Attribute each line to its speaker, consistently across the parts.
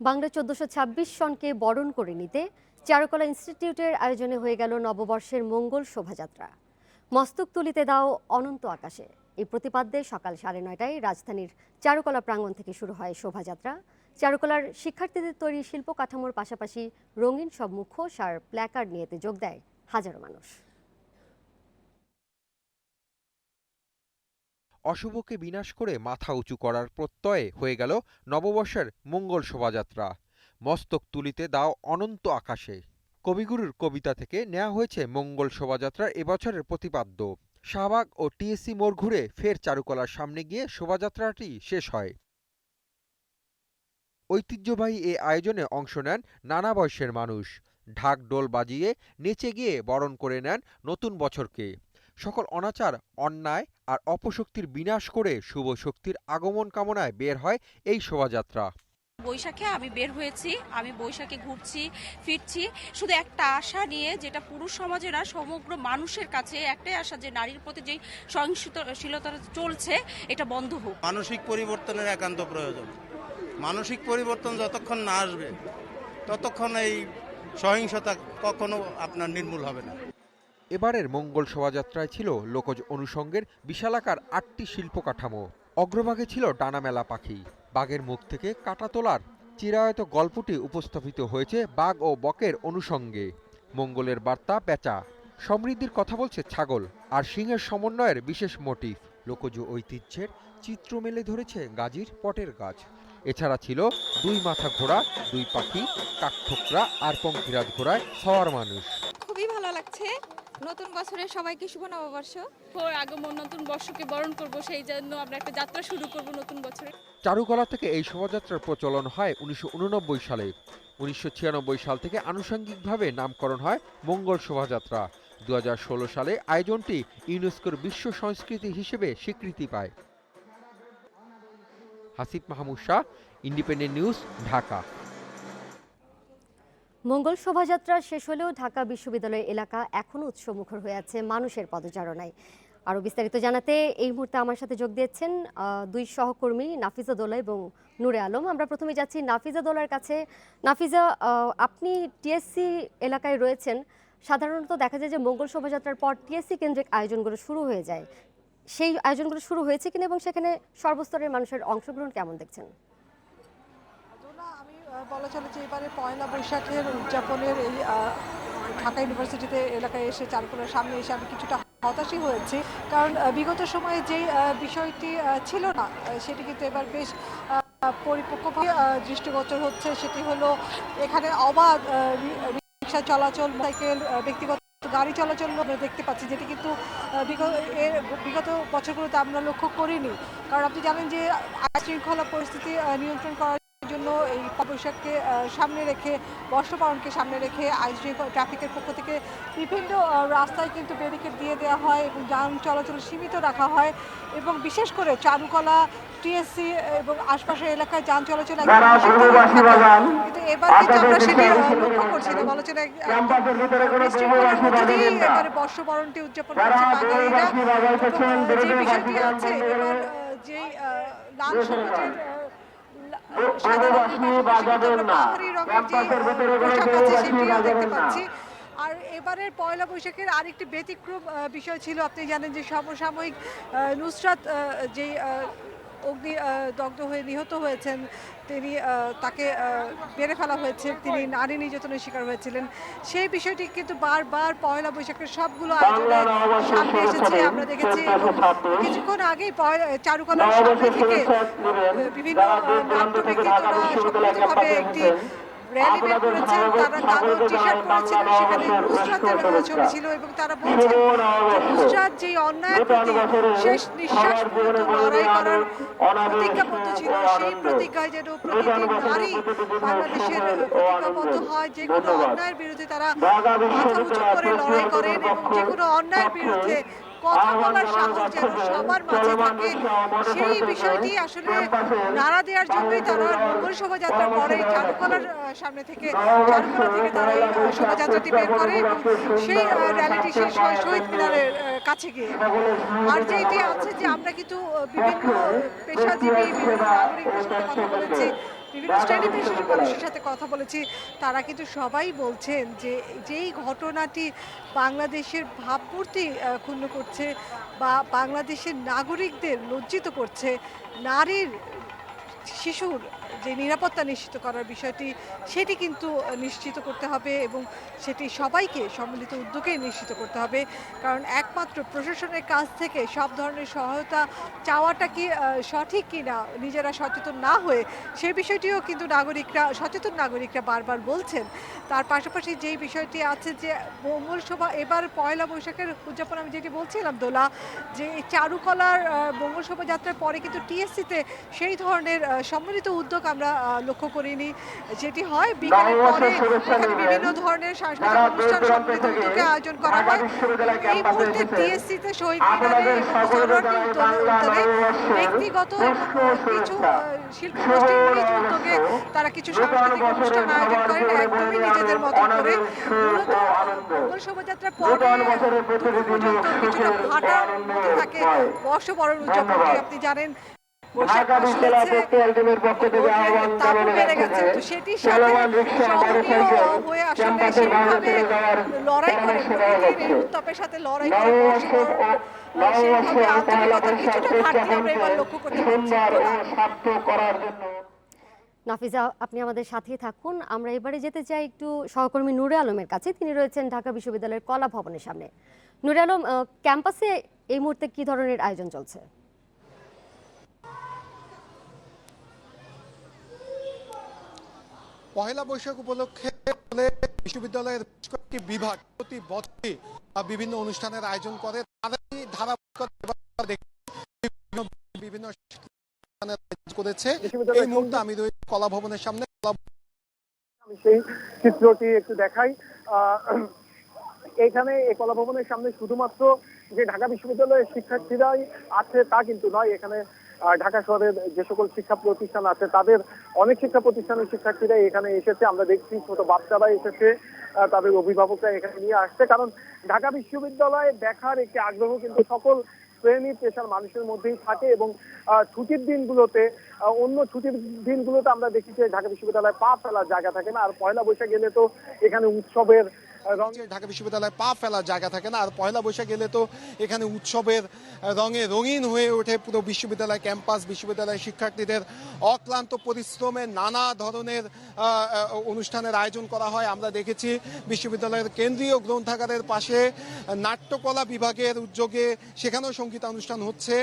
Speaker 1: বাংলা চোদ্দশো ছাব্বিশ সনকে বরণ করে নিতে চারুকলা ইনস্টিটিউটের আয়োজনে হয়ে গেল নববর্ষের মঙ্গল শোভাযাত্রা। মস্তক তুলিতে দাও অনন্ত আকাশে। এই প্রতিপাদ্যে সকাল সাড়ে নয়টায় রাজধানীর চারুকলা প্রাঙ্গণ থেকে শুরু হয় শোভাযাত্রা। চারুকলার শিক্ষার্থীদের তৈরি শিল্প কাঠামোর পাশাপাশি রঙিন সব মুখোশ আর প্ল্যাকার্ড নিয়েতে যোগ দেয় হাজারো মানুষ।
Speaker 2: অশুভকে বিনাশ করে মাথা উঁচু করার প্রত্যয়ে হয়ে গেল নববর্ষের মঙ্গল শোভাযাত্রা। মস্তক তুলিতে দাও অনন্ত আকাশে। কবিগুরুর কবিতা থেকে নেওয়া হয়েছে মঙ্গল শোভাযাত্রার এবছরের প্রতিপাদ্য। শাহবাগ ও টিএসসি মোড় ঘুরে ফের চারুকলার সামনে গিয়ে শোভাযাত্রাটি শেষ হয়। ঐতিহ্যবাহী এ আয়োজনে অংশ নেন নানা বয়সের মানুষ। ঢাক ডোল বাজিয়ে নেচে গিয়ে বরণ করে নেন নতুন বছরকে। সকল অনাচার অন্যায় আর অপশক্তির বিনাশ করে শুভ শক্তির আগমন কামনায় বের হয় এই শোভাযাত্রা।
Speaker 3: বৈশাখে আমি বের হয়েছি আমি বৈশাখে ঘুরছি ফিরছি। শুধু একটা আশা নিয়ে যেটা পুরুষ সমাজের আর সমগ্র মানুষের কাছে একটাই আশা যে নারীর প্রতি যে সহিংসতা চলছে এটা বন্ধ হোক।
Speaker 4: মানসিক পরিবর্তনের একান্ত প্রয়োজন। মানসিক পরিবর্তন যতক্ষণ না আসবে ততক্ষণ এই সহিংসতা কখনো আপনার নির্মূল হবে না।
Speaker 2: এবারের মঙ্গল শোভাযাত্রায় ছিল লোকজ অনুষঙ্গের বিশালাকার আটটি শিল্প কাঠামো অগ্রভাগে ছিল ডানামেলা পাখি। বাঘের মুখ থেকে কাটা তোলার চিরায়ত গল্পটি উপস্থাপিত হয়েছে বাঘ ও বকের অনুষঙ্গে। মঙ্গলের বার্তা পেঁচা। সমৃদ্ধির কথা বলছে ছাগল আর সিংহের সমন্বয়ের বিশেষ মোটিফ লোকজ ঐতিহ্যের চিত্র মেলে ধরেছে গাজীর পটের গাছ। এছাড়া ছিল দুই মাথা ঘোড়া, দুই পাখি, কাকঠোকরা আর পঙ্কিরাজ ঘোড়ায় সওয়ার মানুষ।
Speaker 5: খুবই ভালো লাগছে। নতুন বছরে সবাইকে শুভ নববর্ষ।
Speaker 6: ওর আগমন নতুন বর্ষকে বরণ করব সেই জন্য আমরা একটা যাত্রা শুরু করব নতুন বছরে।
Speaker 2: চারুকলা থেকে এই শোভাযাত্রার প্রচলন হয় উনিশশো উননব্বই সালে। উনিশশো ছিয়ানব্বই সাল থেকে আনুষঙ্গিকভাবে নামকরণ হয় মঙ্গল শোভাযাত্রা। দু হাজার ষোলো সালে আয়োজনটি ইউনেস্কোর বিশ্ব সংস্কৃতি হিসেবে স্বীকৃতি পায়। Hasif Mahmud Shah independent news Dhaka.
Speaker 1: Mangal Shobhajatra শেষ হলেও ঢাকা বিশ্ববিদ্যালয় এলাকা এখনও উৎসমুখর হয়ে আছে মানুষের পদচারণায়। আরও বিস্তারিত জানাতে এই মুহূর্তে আমার সাথে যোগ দিয়েছেন দুই সহকর্মী নাফিজা দোলা এবং নূরে আলম। আমরা প্রথমে যাচ্ছি নাফিজা দোলার কাছে। নাফিজা আপনি টিএসসি এলাকায় রয়েছেন। সাধারণত দেখা যায় যে মঙ্গল শোভাযাত্রার পর টিএসসি কেন্দ্রিক আয়োজনগুলো শুরু হয়ে যায়। সেই আয়োজনগুলো শুরু হয়েছে কিনা এবং সেখানে সর্বস্তরের মানুষের অংশগ্রহণ কেমন দেখছেন?
Speaker 7: বলা চলে যে এবারে পয়লা বৈশাখের উদযাপনের এই ঢাকা ইউনিভার্সিটিতে এলাকায় এসে চারুকলার সামনে এসে আমি কিছুটা হতাশই হয়েছি। কারণ বিগত সময়ে আহ, বিষয়টি ছিল না সেটি কিন্তু এবার বেশ পরিপক্কভাবে দৃষ্টিগোচর হচ্ছে। সেটি হলো এখানে অবাধ রিক্সা চলাচল সাইকেল ব্যক্তিগত গাড়ি চলাচল আমরা দেখতে পাচ্ছি যেটি কিন্তু এর বিগত বছরগুলোতে আমরা লক্ষ্য করিনি। কারণ আপনি জানেন যে আইন শৃঙ্খলা পরিস্থিতি নিয়ন্ত্রণ করার জন্য এই বৈশাখকে সামনে রেখে বর্ষবরণকে সামনে রেখে শৃঙ্খলা ট্রাফিকের পক্ষ থেকে বিভিন্ন রাস্তায় কিন্তু ব্যারিকেড দিয়ে দেওয়া হয় এবং যান চলাচল সীমিত রাখা হয় এবং বিশেষ করে চারুকলা টিএসসি এবং আশপাশের এলাকায় যান চলাচল কিন্তু এবার কিন্তু আমরা সেটি লক্ষ্য করছি না বলা চলে এবারে বর্ষবরণটি উদযাপন করছে বাঙালিরা যে বিষয়টি আছে এবার যেই লাল সবুজের আর এবারের পয়লা বৈশাখের আরেকটি ব্যতিক্রম বিষয় ছিল আপনি জানেন যে সমসাময়িক আহ, নুসরাত আহ, অগ্নি আহ, দগ্ধ হয়ে নিহত হয়েছেন তিনি তাকে মেরে ফেলা হয়েছে। তিনি নারী নির্যাতনের শিকার হয়েছিলেন। সেই বিষয়টি কিন্তু বারবার পয়লা বৈশাখের সবগুলো আয়োজনে সামনে এসেছে। আমরা দেখেছি কিছুক্ষণ আগেই পয়লা চারুকলার সামনে থেকে বিভিন্ন নাট্য ব্যক্তিত্বরা সম্মিলিতভাবে একটি র্যালি বের করেছেন তারা কালো টি শার্ট পরেছিলেন সেখানে নুসরাতের আহ, ছবি ছিল এবং তারা বলছেন যে নুসরাত যে অন্যায়ের প্রতি শেষ নিঃশ্বাস পর্যন্ত লড়াই করার প্রতিজ্ঞাবদ্ধ ছিল সেই প্রতিজ্ঞায় যেন প্রতিটি নারী বাংলাদেশের প্রতিজ্ঞাবদ্ধ হয় যে কোনো অন্যায়ের বিরুদ্ধে তারা মাথা উঁচু করে লড়াই করেন এবং যে কোনো অন্যায়ের বিরুদ্ধে কথা বলার সাহস যেন সবার মাঝে থাকে সেই বিষয়টি আসলে নাড়া দেওয়ার জন্যই তারা মঙ্গল শোভাযাত্রার পরে চারুকলার সামনে থেকে চারুকলা থেকে তারা এই শোভাযাত্রাটি বের করে এবং সেই র্যালিটি শেষ হয় শহীদ মিনারের কাছে গিয়ে। আর যেটি আছে যে আমরা কিন্তু বিভিন্ন পেশাজীবী বিভিন্ন নাগরিকদের সাথে কথা বলেছি। বিভিন্ন শ্রেণি পেশার মানুষের সাথে কথা বলেছি। তারা কিন্তু সবাই বলছেন যে যেই ঘটনাটি বাংলাদেশের ভাবমূর্তি ক্ষুণ্ণ করছে বা বাংলাদেশের নাগরিকদের লজ্জিত করছে নারীর শিশুর যে নিরাপত্তা নিশ্চিত করার বিষয়টি, সেটি কিন্তু নিশ্চিত করতে হবে এবং সেটি সবাইকে সম্মিলিত উদ্যোগে নিশ্চিত করতে হবে। কারণ একমাত্র প্রশাসনের কাছ থেকে সব ধরনের সহায়তা চাওয়াটা কি সঠিক কি না নিজেরা সচেতন না হয়ে সেই বিষয়টিও কিন্তু নাগরিকরা, সচেতন নাগরিকরা বারবার বলছেন। তার পাশাপাশি যেই বিষয়টি আছে যে, মঙ্গল শোভা এবার পয়লা বৈশাখের উদযাপন, আমি যেটি বলছিলাম দোলা, যে চারুকলার মঙ্গল শোভাযাত্রার পরে কিন্তু টিএসসিতে সেই ধরনের সম্মিলিত উদ্যোগ আমরা লক্ষ্য করিনি যেটি হয়। বিকেলের পরে এখানে বিভিন্ন ধরনের সাংস্কৃতিক অনুষ্ঠান সম্মিলিত উদ্যোগে আয়োজন করা হয়। এই মুহূর্তে টিএসসিতে শহীদ মিনারে উত্তরে ব্যক্তিগত কিছু আহ, শিল্প গোষ্ঠীর নিজ উদ্যোগে তারা কিছু সাংস্কৃতিক অনুষ্ঠান আয়োজন করেন। একদমই নিজেদের মতো করে মূলত মঙ্গল শোভাযাত্রার পরে পর্যন্ত কিছুটা ভাটার থাকে। বর্ষবরণ উদযাপনটি আপনি জানেন লড়াই করে উত্তাপের সাথে লড়াই করে
Speaker 1: নাফিজা আপনি আমাদের সাথেই থাকুন। আমরা এবারে যেতে চাই একটু সহকর্মী নূরে আলমের কাছে। তিনি রয়েছেন ঢাকা বিশ্ববিদ্যালয়ের কলা ভবনের সামনে। নূরে আলম আহ, ক্যাম্পাসে এই মুহূর্তে কি ধরনের আয়োজন চলছে?
Speaker 8: পহেলা বৈশাখ উপলক্ষে বিশ্ববিদ্যালয়ের বেশ কয়েকটি বিভাগ প্রতি বছরই বিভিন্ন অনুষ্ঠানের আয়োজন করে। তারাই ধারাবাহিকতা বিভিন্ন- বিভিন্ন করেছে। এই মুহূর্তে আমি রয়েছি কলা ভবনের সামনে।
Speaker 9: আমি সেই চিত্রটি একটু দেখাই। আহ, এখানে এই কলা ভবনের সামনে শুধুমাত্র যে ঢাকা বিশ্ববিদ্যালয়ের শিক্ষার্থীরাই আছে তা কিন্তু নয় এখানে ঢাকা শহরের যে সকল শিক্ষা প্রতিষ্ঠান আছে, তাদের অনেক শিক্ষা প্রতিষ্ঠানের শিক্ষার্থীরা এখানে এসেছে। আমরা দেখছি ছোট বাচ্চারা এসেছে তাদের অভিভাবকরা এখানে নিয়ে আসছে। কারণ ঢাকা বিশ্ববিদ্যালয়ে দেখার একটি আগ্রহ কিন্তু সকল শ্রেণি, পেশার মানুষের মধ্যেই থাকে এবং ছুটির দিনগুলোতে অন্য ছুটির দিনগুলোতে আমরা দেখি যে ঢাকা বিশ্ববিদ্যালয়ে পা ফেলার জায়গা থাকে না। আর পয়লা বৈশাখ গেলে তো এখানে উৎসবের আহ,
Speaker 8: ঢাকা বিশ্ববিদ্যালয়ে পা ফেলার জায়গা থাকে না। আর পয়লা বৈশাখ গেলে তো এখানে উৎসবের রঙে রঙিন হয়ে ওঠে পুরো বিশ্ববিদ্যালয় ক্যাম্পাস বিশ্ববিদ্যালয়ের শিক্ষার্থীদের অক্লান্ত পরিশ্রমে নানা ধরনের অনুষ্ঠানের আয়োজন করা হয়। আমরা দেখেছি বিশ্ববিদ্যালয়ের কেন্দ্রীয় গ্রন্থাগারের পাশে নাট্যকলা বিভাগের উদ্যোগে সেখানেও সঙ্গীতানুষ্ঠান হচ্ছে।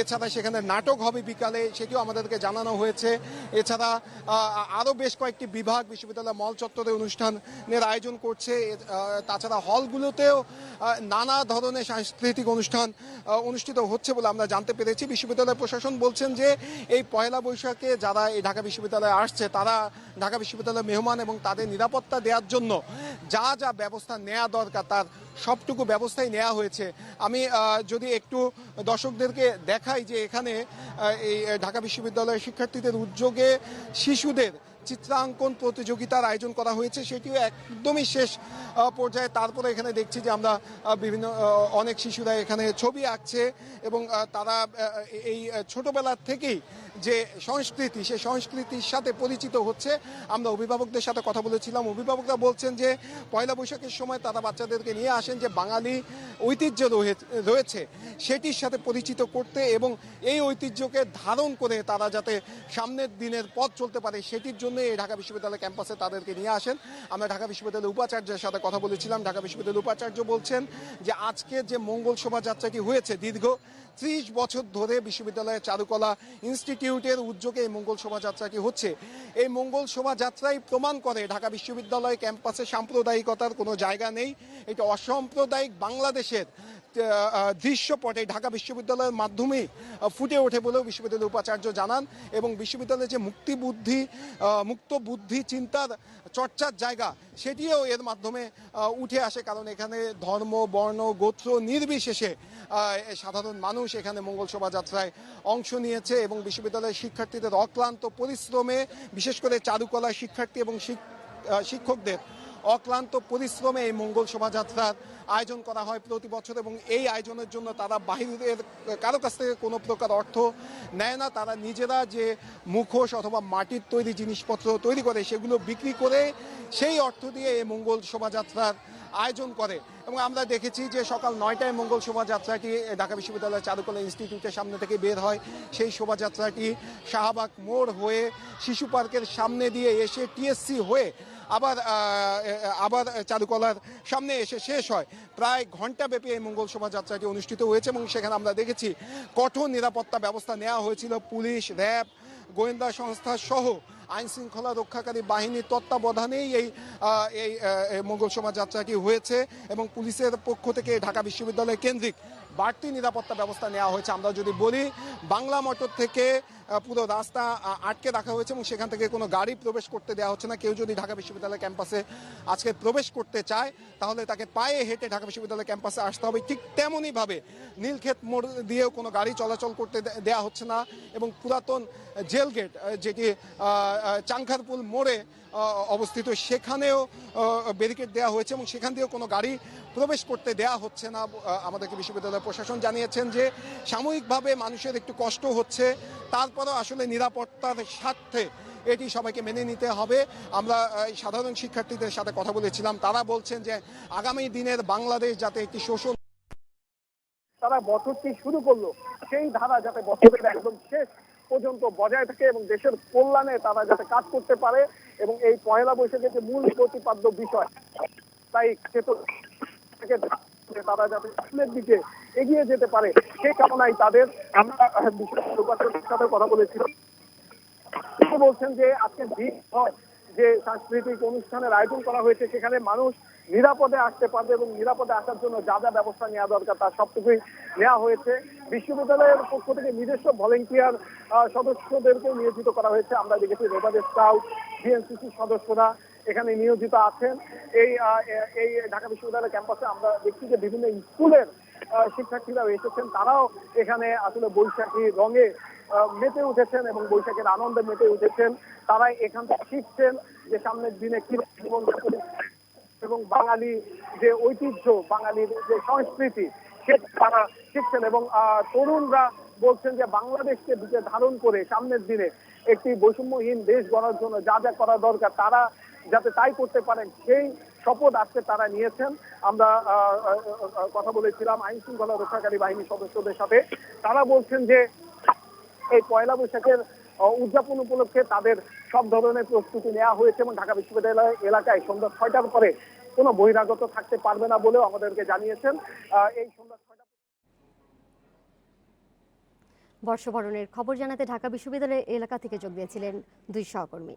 Speaker 8: এছাড়া সেখানে নাটক হবে বিকালে সেটিও আমাদেরকে জানানো হয়েছে। এছাড়া আরও বেশ কয়েকটি বিভাগ বিশ্ববিদ্যালয় মল চত্বরে অনুষ্ঠানের আয়োজন করছে। তাছাড়া হলগুলোতেও নানা ধরনের সাংস্কৃতিক অনুষ্ঠান অনুষ্ঠিত হচ্ছে বলে আমরা জানতে পেরেছি। বিশ্ববিদ্যালয় প্রশাসন বলছেন যে এই পয়লা বৈশাখে যারা এই ঢাকা বিশ্ববিদ্যালয়ে আসছে, তারা ঢাকা বিশ্ববিদ্যালয়ের মেহমান এবং তাদের নিরাপত্তা দেওয়ার জন্য যা যা ব্যবস্থা নেওয়া দরকার, তার সবটুকু ব্যবস্থাই নেওয়া হয়েছে। আমি যদি একটু দর্শকদেরকে দেখাই যে এখানে এই ঢাকা বিশ্ববিদ্যালয়ের শিক্ষার্থীদের উদ্যোগে শিশুদের চিত্রাঙ্কন প্রতিযোগিতার আয়োজন করা হয়েছে, সেটিও একদমই শেষ পর্যায়ে। তারপরে এখানে দেখছি যে আমরা বিভিন্ন অনেক শিশুরা এখানে ছবি আঁকছে এবং তারা এই ছোটোবেলার থেকেই যে সংস্কৃতি, সেই সংস্কৃতির সাথে পরিচিত হচ্ছে। আমরা অভিভাবকদের সাথে কথা বলেছিলাম। অভিভাবকরা বলছেন যে, পয়লা বৈশাখের সময় তারা বাচ্চাদেরকে নিয়ে আসেন যে বাঙালি ঐতিহ্য রয়ে- রয়েছে, সেটির সাথে পরিচিত করতে এবং এই ঐতিহ্যকে ধারণ করে তারা যাতে সামনের দিনের পথ চলতে পারে, সেটির জন্য এই ঢাকা বিশ্ববিদ্যালয় ক্যাম্পাসে তাদেরকে নিয়ে আসেন। আমরা ঢাকা বিশ্ববিদ্যালয়ের উপাচার্যের সাথে কথা বলেছিলাম। ঢাকা বিশ্ববিদ্যালয়ের উপাচার্য বলছেন যে, আজকে যে মঙ্গল শোভাযাত্রাটি হয়েছে দীর্ঘ ত্রিশ বছর ধরে বিশ্ববিদ্যালয়ের চারুকলা ইনস্টিটিউটের উদ্যোগে এই মঙ্গল শোভাযাত্রাটি হচ্ছে? এই মঙ্গল শোভাযাত্রাই প্রমাণ করে ঢাকা বিশ্ববিদ্যালয় ক্যাম্পাসে সাম্প্রদায়িকতার কোনো জায়গা নেই। এটা অসাম্প্রদায়িক বাংলাদেশের দৃশ্যপটে ঢাকা বিশ্ববিদ্যালয়ের মাধ্যমে ফুটে ওঠে বলেও বিশ্ববিদ্যালয়ের উপাচার্য জানান এবং বিশ্ববিদ্যালয়ের যে মুক্তি বুদ্ধি মুক্ত বুদ্ধি, চিন্তার চর্চার জায়গা সেটিও এর মাধ্যমে উঠে আসে। কারণ এখানে ধর্ম, বর্ণ, গোত্র নির্বিশেষে সাধারণ মানুষ এখানে মঙ্গল শোভাযাত্রায় অংশ নিয়েছে এবং বিশ্ববিদ্যালয়ের শিক্ষার্থীদের অক্লান্ত পরিশ্রমে, বিশেষ করে চারুকলা শিক্ষার্থী এবং শিক- শিক্ষকদের অক্লান্ত পরিশ্রমে এই মঙ্গল শোভাযাত্রার আয়োজন করা হয় প্রতি বছর এবং এই আয়োজনের জন্য তারা বাহিরের কারও কাছ থেকে কোনো প্রকার অর্থ নেয় না। তারা নিজেরা যে মুখোশ অথবা মাটির তৈরি জিনিসপত্র তৈরি করে সেগুলো বিক্রি করে সেই অর্থ দিয়ে এই মঙ্গল শোভাযাত্রার আয়োজন করে। এবং আমরা দেখেছি যে সকাল নয়টায় মঙ্গল শোভাযাত্রাটি ঢাকা বিশ্ববিদ্যালয়ের চারুকলা ইনস্টিটিউটের সামনে থেকে বের হয়। সেই শোভাযাত্রাটি শাহবাগ মোড় হয়ে শিশু পার্কের সামনে দিয়ে এসে টিএসসি হয়ে আবার আবার চারুকলার সামনে এসে শেষ হয়। প্রায় ঘন্টাব্যাপী এই মঙ্গল শোভাযাত্রাটি অনুষ্ঠিত হয়েছে এবং সেখানে আমরা দেখেছি কঠোর নিরাপত্তা ব্যবস্থা নেওয়া হয়েছিল। পুলিশ, র্যাব গোয়েন্দা সংস্থা সহ আইন শৃঙ্খলা রক্ষাকারী বাহিনীর তত্ত্বাবধানেই এই এই মঙ্গল সমাজ শোভাযাত্রাটি হয়েছে এবং পুলিশের পক্ষ থেকে ঢাকা বিশ্ববিদ্যালয় কেন্দ্রিক বাড়তি নিরাপত্তা ব্যবস্থা নেওয়া হয়েছে। আমরা যদি বলি, বাংলা মোটর থেকে পুরো রাস্তা আটকে রাখা হয়েছে এবং সেখান থেকে কোনো গাড়ি প্রবেশ করতে দেওয়া হচ্ছে না। কেউ যদি ঢাকা বিশ্ববিদ্যালয় ক্যাম্পাসে আজকে প্রবেশ করতে চায়, তাহলে তাকে পায়ে হেঁটে ঢাকা বিশ্ববিদ্যালয় ক্যাম্পাসে আসতে হবে। ঠিক তেমনইভাবে নীলক্ষেত মোড় দিয়েও কোনো গাড়ি চলাচল করতে দেওয়া হচ্ছে না এবং পুরাতন জেল গেট যেটি চাংখারপুল মোড়ে অবস্থিত, সেখানেও ব্যারিকেড দেওয়া হয়েছে এবং সেখান দিয়েও কোনো গাড়ি প্রবেশ করতে দেওয়া হচ্ছে না। আমাদেরকে বিশ্ববিদ্যালয় প্রশাসন জানিয়েছেন যে সাময়িকভাবে মানুষের একটু কষ্ট হচ্ছে। তারপরেও আসলে নিরাপত্তার স্বার্থে এটি সবাইকে মেনে নিতে হবে। আমরা সাধারণ শিক্ষার্থীদের সাথে কথা বলেছিলাম। তারা বলছেন যে আগামী দিনের বাংলাদেশ যাতে একটি শোষণ
Speaker 9: তারা বছরটি শুরু করল। সেই ধারা যাতে বছরের একদম শেষ পর্যন্ত বজায় থাকে এবং দেশের কল্যাণে তারা যাতে কাজ করতে পারে এবং এই পয়লা বৈশাখের যে মূল প্রতিপাদ্য বিষয়, তাই চেতন তারা যাতে দিকে এগিয়ে যেতে পারে, সেই কামনায় তাদের আমরা বিশেষ সাথে কথা বলেছিলাম। তিনি বলছেন যে আজকে হয় যে সাংস্কৃতিক অনুষ্ঠানের আয়োজন করা হয়েছে, সেখানে মানুষ নিরাপদে আসতে পারবে এবং নিরাপদে আসার জন্য যা যা ব্যবস্থা নেওয়া দরকার তার সবটুকুই নেওয়া হয়েছে। বিশ্ববিদ্যালয়ের পক্ষ থেকে নিজস্ব ভলেন্টিয়ার সদস্যদেরকে নিয়োজিত করা হয়েছে। আমরা দেখেছি রোবাদ স্কাউট বিএনসিসি সদস্যরা এখানে নিয়োজিত আছেন। এই এই ঢাকা বিশ্ববিদ্যালয় ক্যাম্পাসে আমরা দেখছি যে বিভিন্ন স্কুলের আহ, শিক্ষার্থীরাও এসেছেন। তারাও এখানে আসলে বৈশাখী রঙে মেতে উঠেছেন এবং বৈশাখের আনন্দে মেতে উঠেছেন। তারাই এখান থেকে শিখছেন যে সামনের দিনে কি জীবন এবং বাঙালি যে ঐতিহ্য বাঙালির যে সংস্কৃতি সে তারা শিখছেন এবং তরুণরা বলছেন যে বাংলাদেশকে বুকে ধারণ করে সামনের দিনে একটি বৈষম্যহীন দেশ গড়ার জন্য যা যা করা দরকার তারা যাতে তাই করতে পারেন, সেই শপথ আজকে তারা নিয়েছেন। আমরা কথা বলেছিলাম আইন শৃঙ্খলা রক্ষাকারী বাহিনী সদস্যদের সাথে। তারা বলছেন যে, এই পয়লা বৈশাখের উদযাপন উপলক্ষে তাদের সব ধরনের প্রস্তুতি নেওয়া হয়েছে এবং ঢাকা বিশ্ববিদ্যালয় এলাকায় সন্ধ্যা ছয়টার পরে কোনো বহিরাগত থাকতে পারবে না বলেও আমাদেরকে জানিয়েছেন। এই সন্ধ্যা
Speaker 1: বর্ষবরণের খবর জানাতে ঢাকা বিশ্ববিদ্যালয় এলাকা থেকে যোগ দিয়েছিলেন দুই সহকর্মী।